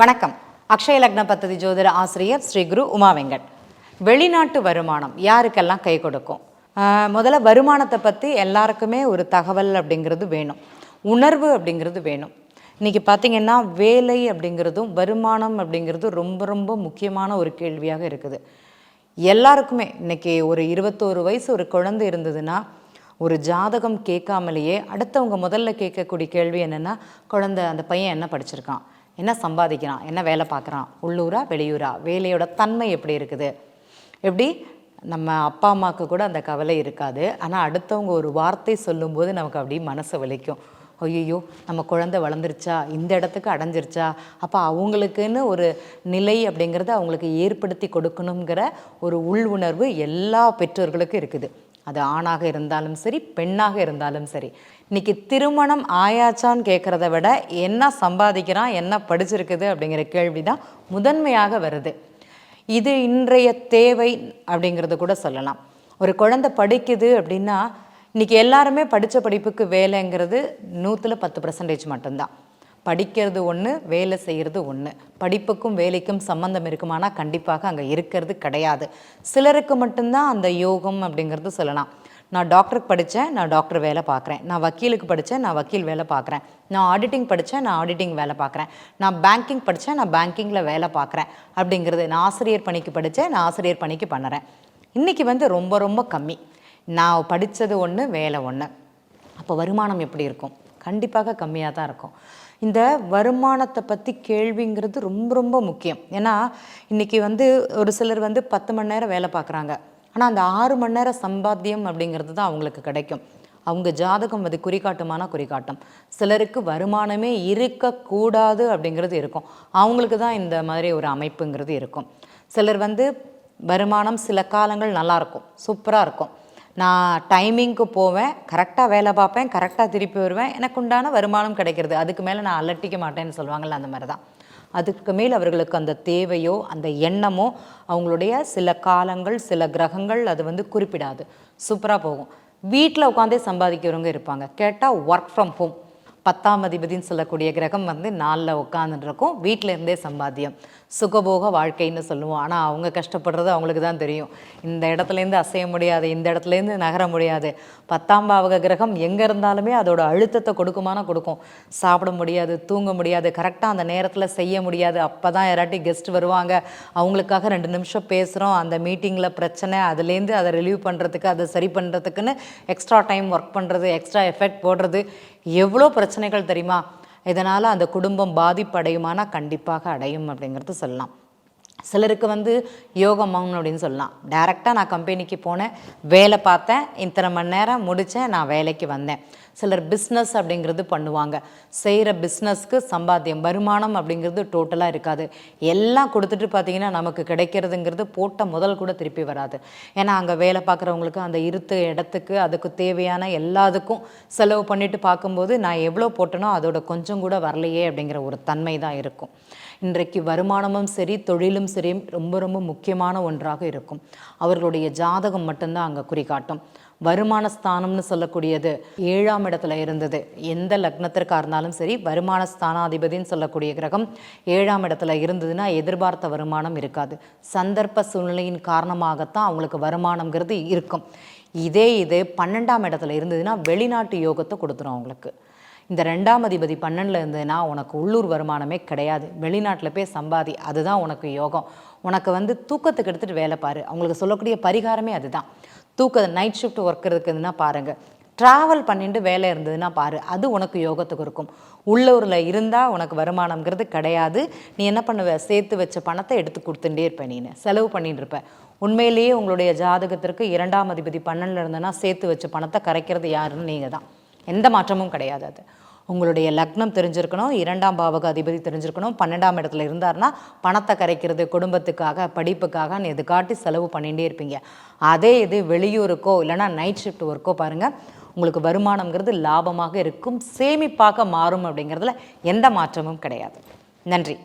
வணக்கம். அக்ஷய லக்ன பத்ததி ஜோதிட ஆசிரியர் ஸ்ரீ குரு உமா வெங்கட். வெளிநாட்டு வருமானம் யாருக்கெல்லாம் கை கொடுக்கும்? முதல்ல வருமானத்தை பற்றி எல்லாருக்குமே ஒரு தகவல் அப்படிங்கிறது வேணும். உணர்வு அப்படிங்கிறது வேணும். இன்றைக்கி பார்த்தீங்கன்னா வேலை அப்படிங்கிறதும் வருமானம் அப்படிங்கிறது ரொம்ப ரொம்ப முக்கியமான ஒரு கேள்வியாக இருக்குது. எல்லாருக்குமே இன்னைக்கு ஒரு இருபத்தோரு வயசு ஒரு குழந்தை இருந்ததுன்னா ஒரு ஜாதகம் கேட்காமலேயே அடுத்தவங்க முதல்ல கேட்கக்கூடிய கேள்வி என்னென்னா குழந்தை அந்த பையன் என்ன படிச்சிருக்கான்? என்ன சம்பாதிக்கிறான்? என்ன வேலை பார்க்குறான்? உள்ளூரா வெளியூரா? வேலையோட தன்மை எப்படி இருக்குது? எப்படி? நம்ம அப்பா அம்மாவுக்கு கூட அந்த கவலை இருக்காது. ஆனால் அடுத்தவங்க ஒரு வார்த்தை சொல்லும்போது நமக்கு அப்படியே மனசு வலிக்கும். ஐயோ நம்ம குழந்தை வளர்ந்துருச்சா? இந்த இடத்துக்கு அடைஞ்சிருச்சா? அப்போ அவங்களுக்குன்னு ஒரு நிலை அப்படிங்கிறத அவங்களுக்கு ஏற்படுத்தி கொடுக்கணுங்கிற ஒரு உள் உணர்வு எல்லா பெற்றோர்களுக்கும் இருக்குது. அது ஆணாக இருந்தாலும் சரி பெண்ணாக இருந்தாலும் சரி. இன்னைக்கு திருமணம் ஆயாச்சான்னு கேட்குறத விட என்ன சம்பாதிக்கிறான் என்ன படிச்சிருக்குது அப்படிங்கிற கேள்வி தான் முதன்மையாக வருது. இது இன்றைய தேவை அப்படிங்கிறது கூட சொல்லலாம். ஒரு குழந்தை படிக்குது அப்படின்னா இன்றைக்கி எல்லாருமே படித்த படிப்புக்கு வேலைங்கிறது நூற்றில் பத்து பர்சன்டேஜ் மட்டும்தான். படிக்கிறது ஒன்று வேலை செய்கிறது ஒன்று படிப்புக்கும் வேலைக்கும் சம்மந்தம் இருக்குமானா கண்டிப்பாக அங்கே இருக்கிறது கிடையாது. சிலருக்கு மட்டும்தான் அந்த யோகம் அப்படிங்கிறது சொல்லலாம். நான் டாக்டருக்கு படித்தேன் நான் டாக்டர் வேலை பார்க்குறேன். நான் வக்கீலுக்கு படித்தேன் நான் வக்கீல் வேலை பார்க்குறேன். நான் ஆடிட்டிங் படித்தேன் நான் ஆடிட்டிங் வேலை பார்க்குறேன். நான் பேங்கிங் படித்தேன் நான் பேங்கிங்கில் வேலை பார்க்குறேன் அப்படிங்கிறது. நான் ஆசிரியர் பணிக்கு படித்தேன் நான் ஆசிரியர் பணிக்கு பண்ணுறேன். இன்றைக்கி வந்து ரொம்ப ரொம்ப கம்மி. நான் படித்தது ஒன்று வேலை ஒன்று அப்போ வருமானம் எப்படி இருக்கும்? கண்டிப்பாக கம்மியாக தான் இருக்கும். இந்த வருமானத்தை பற்றி கேள்விங்கிறது ரொம்ப ரொம்ப முக்கியம். ஏன்னா இன்றைக்கி வந்து ஒரு சிலர் வந்து பத்து மணி நேரம் வேலை பார்க்குறாங்க. ஆனால் அந்த ஆறு மணி நேரம் சம்பாத்தியம் அப்படிங்கிறது தான் அவங்களுக்கு கிடைக்கும். அவங்க ஜாதகம் அது குறிகாட்டுமானா குறிகாட்டும். சிலருக்கு வருமானமே இருக்கக்கூடாது அப்படிங்கிறது இருக்கும். அவங்களுக்கு தான் இந்த மாதிரி ஒரு அமைப்புங்கிறது இருக்கும். சிலர் வந்து வருமானம் சில காலங்கள் நல்லாயிருக்கும் சூப்பராக இருக்கும். நான் டைமிங்க்கு போவேன் கரெக்டாக வேலை பார்ப்பேன் கரெக்டாக திருப்பி வருவேன் எனக்கு உண்டான வருமானம் கிடைக்கிறது. அதுக்கு மேலே நான் அலட்டிக்க மாட்டேன்னு சொல்லுவாங்கள்ல அந்த மாதிரி தான் அதுக்கு மேல் அவர்களுக்கு அந்த தேவையோ அந்த எண்ணமோ அவங்களுடைய சில காலங்கள் சில கிரகங்கள் அது வந்து குறிப்பிடாது. சூப்பராக போகும். வீட்டில் உட்காந்தே சம்பாதிக்கிறவங்க இருப்பாங்க. கேட்டால் ஒர்க் ஃப்ரம் ஹோம் பத்தாம் அதிபதின்னு சொல்லக்கூடிய கிரகம் வந்து நாளில் உட்காந்துருக்கும் வீட்டில் இருந்தே சம்பாத்தியம். சுகபோக வாழ்க்கைன்னு சொல்லுவோம். ஆனால் அவங்க கஷ்டப்படுறது அவங்களுக்கு தான் தெரியும். இந்த இடத்துலேருந்து அசைய முடியாது இந்த இடத்துலேருந்து நகர முடியாது. பத்தாம் பாவக கிரகம் எங்கே இருந்தாலுமே அதோட அழுத்தத்தை கொடுக்குமானா கொடுக்கும். சாப்பிட முடியாது தூங்க முடியாது கரெக்டாக அந்த நேரத்தில் செய்ய முடியாது. அப்போ தான் யாராட்டி கெஸ்ட் வருவாங்க. அவங்களுக்காக ரெண்டு நிமிஷம் பேசுகிறோம் அந்த மீட்டிங்கில் பிரச்சனை அதுலேருந்து அதை ரிலீவ் பண்ணுறதுக்கு அதை சரி பண்ணுறதுக்குன்னு எக்ஸ்ட்ரா டைம் ஒர்க் பண்ணுறது எக்ஸ்ட்ரா எஃபெக்ட் போடுறது எவ்வளோ பிரச்சனைகள் தெரியுமா? இதனால் அந்த குடும்பம் பாதிப்படையுமானா கண்டிப்பாக அடையும் அப்படிங்கிறது சொல்லலாம். சிலருக்கு வந்து யோகமாகும் அப்படின்னு சொல்லலாம். டைரெக்டாக நான் கம்பெனிக்கு போனேன் வேலை பார்த்தேன் இத்தனை மணி நேரம் முடித்தேன் நான் வேலைக்கு வந்தேன். சிலர் பிஸ்னஸ் அப்படிங்கிறது பண்ணுவாங்க. செய்கிற பிஸ்னஸ்க்கு சம்பாத்தியம் வருமானம் அப்படிங்கிறது டோட்டலாக இருக்காது. எல்லாம் கொடுத்துட்டு பார்த்தீங்கன்னா நமக்கு கிடைக்கிறதுங்கிறது போட்ட முதல் கூட திருப்பி வராது. ஏன்னா அங்கே வேலை பார்க்குறவங்களுக்கு அந்த இருத்த இடத்துக்கு அதுக்கு தேவையான எல்லாத்துக்கும் செலவு பண்ணிட்டு பார்க்கும்போது நான் எவ்வளோ போட்டனோ அதோட கொஞ்சம் கூட வரலையே அப்படிங்கிற ஒரு தன்மை தான் இருக்கும். இன்றைக்கு வருமானமும் சரி தொழிலும் சரி ரொம்ப ரொம்ப முக்கியமான ஒன்றாக இருக்கும். அவர்களுடைய ஜாதகம் மட்டும்தான் அங்கே குறிகாட்டும். வருமான ஸ்தானம்னு சொல்லக்கூடியது ஏழாம் இடத்துல இருந்தது. எந்த லக்னத்திற்காக இருந்தாலும் சரி வருமான ஸ்தானாதிபதின்னு சொல்லக்கூடிய கிரகம் ஏழாம் இடத்துல இருந்ததுன்னா எதிர்பார்த்த வருமானம் இருக்காது. சந்தர்ப்ப சூழ்நிலையின் காரணமாகத்தான் அவங்களுக்கு வருமானம்ங்கிறது இருக்கும். இதே இது பன்னெண்டாம் இடத்துல இருந்ததுன்னா வெளிநாட்டு யோகத்தை கொடுத்துரும் அவங்களுக்கு. இந்த ரெண்டாம் அதிபதி பன்னெண்டில் இருந்ததுன்னா உனக்கு உள்ளூர் வருமானமே கிடையாது. வெளிநாட்டில் போய் சம்பாதி. அதுதான் உனக்கு யோகம். உனக்கு வந்து தூக்கத்துக்கு எடுத்துகிட்டு வேலை பாரு. அவங்களுக்கு சொல்லக்கூடிய பரிகாரமே அதுதான். தூக்க நைட் ஷிஃப்ட் ஒர்க் இருக்குதுன்னா பாருங்கள் ட்ராவல் பண்ணிட்டு வேலை இருந்ததுன்னா பாரு. அது உனக்கு யோகத்துக்கு இருக்கும் உள்ளூரில் இருந்தால் உனக்கு வருமானம்ங்கிறது கிடையாது. நீ என்ன பண்ணுவ? சேர்த்து வச்ச பணத்தை எடுத்து கொடுத்துட்டே இருப்ப நீ செலவு பண்ணிட்டு இருப்ப. உண்மையிலேயே உங்களுடைய ஜாதகத்திற்கு இரண்டாம் அதிபதி பன்னெண்டில் இருந்ததுன்னா சேர்த்து வச்ச பணத்தை கரைக்கிறது யாருன்னு நீங்கள் தான் எந்த மாற்றமும் கிடையாது அது. உங்களுடைய லக்னம் தெரிஞ்சிருக்கணும் இரண்டாம் பாவக அதிபதி தெரிஞ்சிருக்கணும் பன்னெண்டாம் இடத்துல இருந்தாருன்னா பணத்தை கரைக்கிறது குடும்பத்துக்காக படிப்புக்காக எது காட்டி செலவு பண்ணிகிட்டே இருப்பீங்க. அதே இது வெளியூருக்கோ இல்லைனா நைட் ஷிஃப்ட் ஒர்க்கோ பாருங்கள் உங்களுக்கு வருமானம்ங்கிறது லாபமாக இருக்கும் சேமிப்பாக மாறும் அப்படிங்கிறதுல எந்த மாற்றமும் கிடையாது. நன்றி.